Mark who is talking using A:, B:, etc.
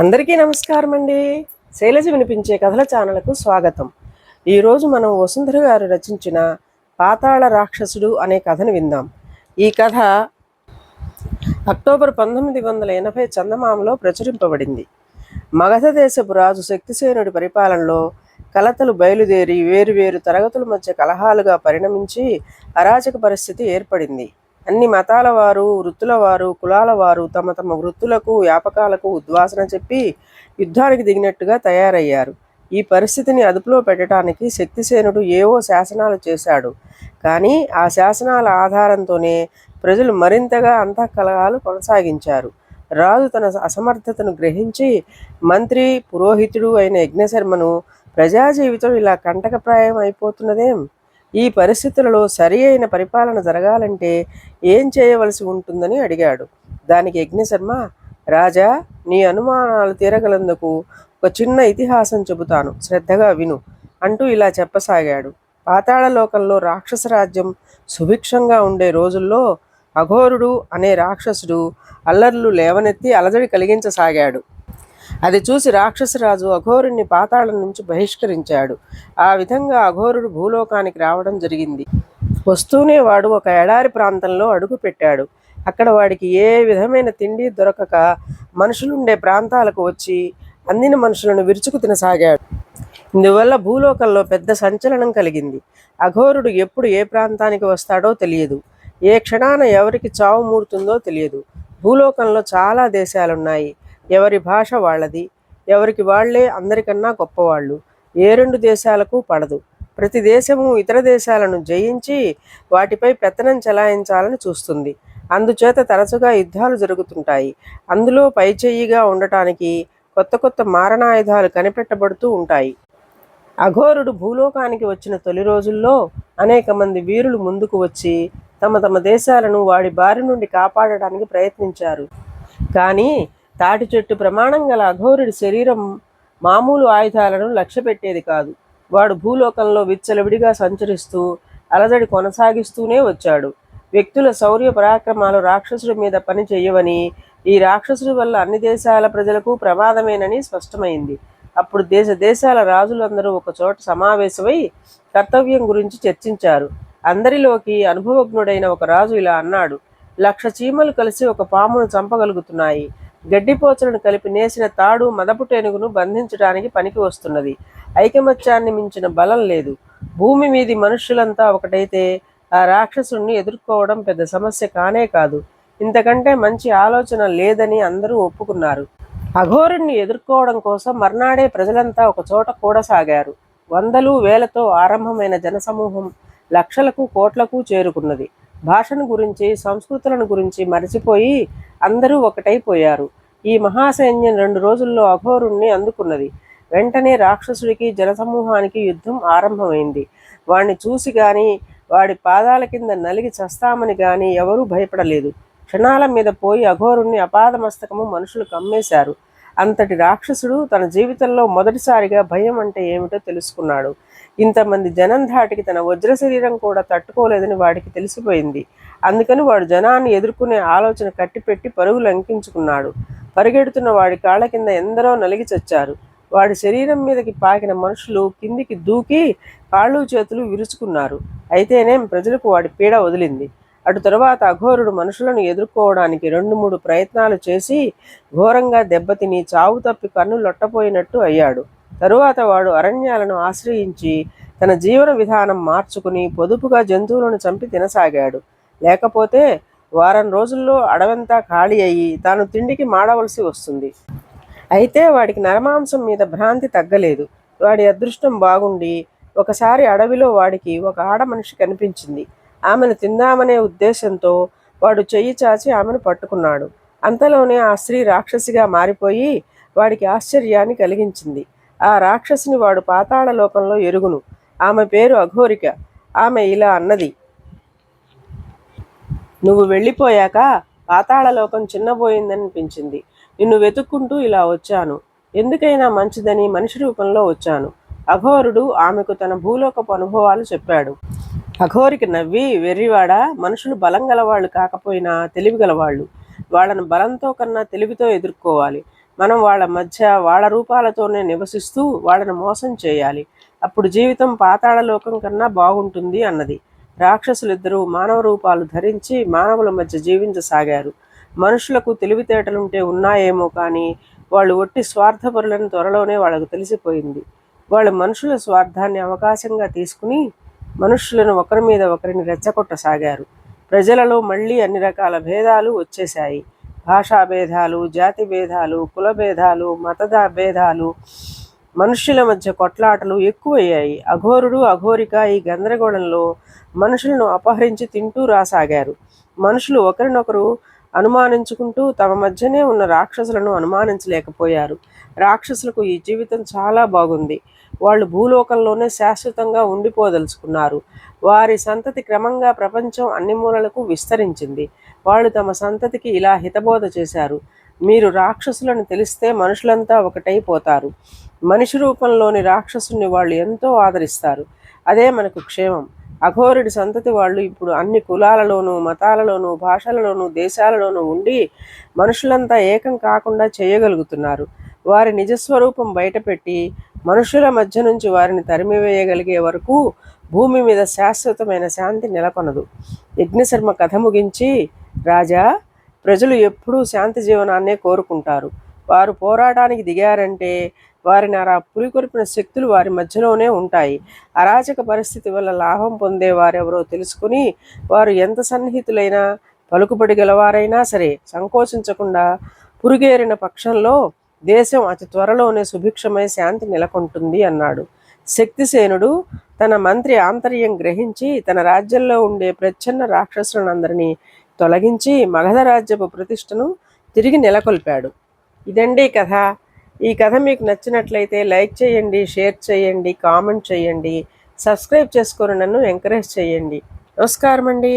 A: అందరికీ నమస్కారం అండి శైలజ వినిపించే కథల ఛానల్కు స్వాగతం. ఈరోజు మనం వసుంధర గారు రచించిన పాతాళ రాక్షసుడు అనే కథను విందాం. ఈ కథ అక్టోబర్ పంతొమ్మిది వందల ఎనభై చందమామలో ప్రచురింపబడింది. మగధ దేశపు రాజు శక్తిసేనుడి పరిపాలనలో కలతలు బయలుదేరి వేరువేరు తరగతుల మధ్య కలహాలుగా పరిణమించి అరాచక పరిస్థితి ఏర్పడింది. అన్ని మతాల వారు వృత్తుల వారు కులాల వారు తమ తమ వృత్తులకు వ్యాపకాలకు ఉద్వాసన చెప్పి యుద్ధానికి దిగినట్టుగా తయారయ్యారు. ఈ పరిస్థితిని అదుపులో పెట్టడానికి శక్తిసేనుడు ఏవో శాసనాలు చేశాడు. కానీ ఆ శాసనాల ఆధారంతోనే ప్రజలు మరింతగా అంతఃకలహాలు కొనసాగించారు. రాజు తన అసమర్థతను గ్రహించి మంత్రి పురోహితుడు అయిన యజ్ఞశర్మను ప్రజా జీవితం ఇలా కంటకప్రాయం అయిపోతున్నదేం? ఈ పరిస్థితులలో సరి అయిన పరిపాలన జరగాలంటే ఏం చేయవలసి ఉంటుందని అడిగాడు. దానికి యజ్ఞశర్మ రాజా నీ అనుమానాలు తీరగలందుకు ఒక చిన్న ఇతిహాసం చెబుతాను. శ్రద్ధగా విను అంటూ ఇలా చెప్పసాగాడు. పాతాళలోకంలో రాక్షస రాజ్యం సుభిక్షంగా ఉండే రోజుల్లో అఘోరుడు అనే రాక్షసుడు అల్లర్లు లేవనెత్తి అలజడి కలిగించసాగాడు. అది చూసి రాక్షసరాజు అఘోరుణ్ణి పాతాళం నుంచి బహిష్కరించాడు. ఆ విధంగా అఘోరుడు భూలోకానికి రావడం జరిగింది. వస్తూనే వాడు ఒక ఎడారి ప్రాంతంలో అడుగు పెట్టాడు. అక్కడ వాడికి ఏ విధమైన తిండి దొరకక మనుషులుండే ప్రాంతాలకు వచ్చి అందిన మనుషులను విరుచుకు తినసాగాడు. ఇందువల్ల భూలోకంలో పెద్ద సంచలనం కలిగింది. అఘోరుడు ఎప్పుడు ఏ ప్రాంతానికి వస్తాడో తెలియదు. ఏ క్షణాన ఎవరికి చావు మూడుతుందో తెలియదు. భూలోకంలో చాలా దేశాలున్నాయి. ఎవరి భాష వాళ్ళది. ఎవరికి వాళ్ళే అందరికన్నా గొప్పవాళ్ళు. ఏ రెండు దేశాలకు పడదు. ప్రతి దేశము ఇతర దేశాలను జయించి వాటిపై పెత్తనం చెలాయించాలని చూస్తుంది. అందుచేత తరచుగా యుద్ధాలు జరుగుతుంటాయి. అందులో పైచేయిగా ఉండటానికి కొత్త కొత్త మారణాయుధాలు కనిపెట్టబడుతూ ఉంటాయి. అఘోరుడు భూలోకానికి వచ్చిన తొలి రోజుల్లో అనేక మంది వీరులు ముందుకు వచ్చి తమ తమ దేశాలను వాడి బారి నుండి కాపాడడానికి ప్రయత్నించారు. కానీ తాటి చెట్టు ప్రమాణం గల అఘోరుడి శరీరం మామూలు ఆయుధాలను లక్ష్యపెట్టేది కాదు. వాడు భూలోకంలో విచ్చలవిడిగా సంచరిస్తూ అలజడి కొనసాగిస్తూనే వచ్చాడు. వ్యక్తుల శౌర్య పరాక్రమాలు రాక్షసుడి మీద పని చేయవని ఈ రాక్షసుడి వల్ల అన్ని దేశాల ప్రజలకు ప్రమాదమేనని స్పష్టమైంది. అప్పుడు దేశ దేశాల రాజులందరూ ఒక చోట సమావేశమై కర్తవ్యం గురించి చర్చించారు. అందరిలోకి అనుభవజ్ఞుడైన ఒక రాజు ఇలా అన్నాడు లక్ష చీమలు కలిసి ఒక పామును చంపగలుగుతున్నాయి. గడ్డిపోచలను కలిపి నేసిన తాడు మదపుటేనుగును బంధించడానికి పనికి వస్తున్నది. ఐకమత్యాన్ని మించిన బలం లేదు. భూమి మీది మనుషులంతా ఒకటైతే ఆ రాక్షసుణ్ణి ఎదుర్కోవడం పెద్ద సమస్య కానే కాదు. ఇంతకంటే మంచి ఆలోచన లేదని అందరూ ఒప్పుకున్నారు. అఘోరుణ్ణి ఎదుర్కోవడం కోసం మర్నాడే ప్రజలంతా ఒక చోట కూడసాగారు. వందలు వేలతో ఆరంభమైన జనసమూహం లక్షలకు కోట్లకు చేరుకున్నది. భాషను గురించి సంస్కృతులను గురించి మరచిపోయి అందరూ ఒకటైపోయారు. ఈ మహాసైన్యం రెండు రోజుల్లో అఘోరుణ్ణి అందుకున్నది. వెంటనే రాక్షసుడికి జనసమూహానికి యుద్ధం ఆరంభమైంది. వాణ్ణి చూసి గాని వాడి పాదాల కింద నలిగి చస్తామని గాని ఎవరూ భయపడలేదు. క్షణాల మీద పోయి అఘోరుణ్ణి అపాదమస్తకము మనుషులు కమ్మేశారు. అంతటి రాక్షసుడు తన జీవితంలో మొదటిసారిగా భయం అంటే ఏమిటో తెలుసుకున్నాడు. ఇంతమంది జనం ధాటికి తన వజ్ర శరీరం కూడా తట్టుకోలేదని వాడికి తెలిసిపోయింది. అందుకని వాడు జనాన్ని ఎదుర్కొనే ఆలోచన కట్టిపెట్టి పరుగులు అంకించుకున్నాడు పరిగెడుతున్న వాడి కాళ్ళ కింద ఎందరో నలిగి చచ్చారు. వాడి శరీరం మీదకి పాకిన మనుషులు కిందికి దూకి కాళ్ళు చేతులు విరుచుకున్నారు. అయితేనేం ప్రజలకు వాడి పీడ వదిలింది. అటు తరువాత అఘోరుడు మనుషులను ఎదుర్కోవడానికి రెండు మూడు ప్రయత్నాలు చేసి ఘోరంగా దెబ్బతిని చావు తప్పి కన్ను లొట్టపోయినట్టు అయ్యాడు. తరువాత వాడు అరణ్యాలను ఆశ్రయించి తన జీవన విధానం మార్చుకుని పొదుపుగా జంతువులను చంపి తినసాగాడు. లేకపోతే వారం రోజుల్లో అడవంతా ఖాళీ అయ్యి తాను తిండికి మాడవలసి వస్తుంది. అయితే వాడికి నరమాంసం మీద భ్రాంతి తగ్గలేదు. వాడి అదృష్టం బాగుండి ఒకసారి అడవిలో వాడికి ఒక ఆడ మనిషి కనిపించింది. ఆమెను తిందామనే ఉద్దేశంతో వాడు చెయ్యి చాచి ఆమెను పట్టుకున్నాడు. అంతలోనే ఆ స్త్రీ రాక్షసిగా మారిపోయి వాడికి ఆశ్చర్యాన్ని కలిగించింది. ఆ రాక్షసుని వాడు పాతాళ లోకంలో ఎరుగును. ఆమె పేరు అఘోరిక. ఆమె ఇలా అన్నది. నువ్వు వెళ్ళిపోయాక పాతాళలోకం చిన్నబోయిందనిపించింది. నిన్ను వెతుక్కుంటూ ఇలా వచ్చాను. ఎందుకైనా మంచిదని మనిషి రూపంలో వచ్చాను. అఘోరుడు ఆమెకు తన భూలోకపు అనుభవాలు చెప్పాడు. అఘోరికి నవ్వి వెర్రివాడ మనుషులు బలం గలవాళ్ళు కాకపోయినా తెలివి గలవాళ్ళు. వాళ్ళను బలంతో కన్నా తెలివితో ఎదుర్కోవాలి. మనం వాళ్ళ మధ్య వాళ్ళ రూపాలతోనే నివసిస్తూ వాళ్ళని మోసం చేయాలి. అప్పుడు జీవితం పాతాళలోకం కన్నా బాగుంటుంది అన్నది. రాక్షసులిద్దరూ మానవ రూపాలు ధరించి మానవుల మధ్య జీవించసాగారు. మనుషులకు తెలివితేటలుంటే ఉన్నాయేమో కానీ వాళ్ళు ఒట్టి స్వార్థపరులను త్వరలోనే వాళ్ళకు తెలిసిపోయింది. వాళ్ళు మనుషుల స్వార్థాన్ని అవకాశంగా తీసుకుని మనుషులను ఒకరి మీద ఒకరిని రెచ్చగొట్టసాగారు. ప్రజలలో మళ్ళీ అన్ని రకాల భేదాలు వచ్చేశాయి. భాషా భేదాలు జాతి భేదాలు కుల భేదాలు మతద భేదాలు మనుష్యుల మధ్య కొట్లాటలు ఎక్కువయ్యాయి. అఘోరుడు అఘోరిక ఈ గందరగోళంలో మనుషులను అపహరించి తింటూ రాసాగారు. మనుషులు ఒకరినొకరు అనుమానించుకుంటూ తమ మధ్యనే ఉన్న రాక్షసులను అనుమానించలేకపోయారు. రాక్షసులకు ఈ జీవితం చాలా బాగుంది. వాళ్ళు భూలోకంలోనే శాశ్వతంగా ఉండిపోదలుచుకున్నారు. వారి సంతతి క్రమంగా ప్రపంచం అన్ని మూలలకు విస్తరించింది. వాళ్ళు తమ సంతతికి ఇలా హితబోధ చేశారు. మీరు రాక్షసులను తెలిస్తే మనుషులంతా ఒకటైపోతారు. మనిషి రూపంలోని రాక్షసుని వాళ్ళు ఎంతో ఆదరిస్తారు. అదే మనకు క్షేమం. అఘోరుడి సంతతి వాళ్ళు ఇప్పుడు అన్ని కులాలలోనూ మతాలలోనూ భాషలలోనూ దేశాలలోనూ ఉండి మనుషులంతా ఏకం కాకుండా చేయగలుగుతున్నారు. వారి నిజస్వరూపం బయటపెట్టి మనుషుల మధ్య నుంచి వారిని తరిమివేయగలిగే వరకు భూమి మీద శాశ్వతమైన శాంతి నెలకొనదు. యజ్ఞశర్మ కథ ముగించి రాజా ప్రజలు ఎప్పుడూ శాంతి జీవనాన్నే కోరుకుంటారు. వారు పోరాటానికి దిగారంటే వారిని అలా పురికొల్పిన శక్తులు వారి మధ్యలోనే ఉంటాయి. అరాచక పరిస్థితి వల్ల లాభం పొందే వారెవరో తెలుసుకుని వారు ఎంత సన్నిహితులైనా పలుకుబడి గలవారైనా సరే సంకోచించకుండా పురుగేరిన పక్షంలో దేశం అతి త్వరలోనే సుభిక్షమై శాంతి నెలకొంటుంది అన్నాడు. శక్తిసేనుడు తన మంత్రి ఆంతర్యం గ్రహించి తన రాజ్యంలో ఉండే ప్రచ్ఛన్న రాక్షసులందరినీ తొలగించి మగధ రాజ్యపు ప్రతిష్టను తిరిగి నెలకొల్పాడు. ఇదండి కథ. ఈ కథ మీకు నచ్చినట్లయితే లైక్ చేయండి షేర్ చేయండి కామెంట్ చేయండి సబ్స్క్రైబ్ చేసుకొని నన్ను ఎంకరేజ్ చేయండి. నమస్కారం అండి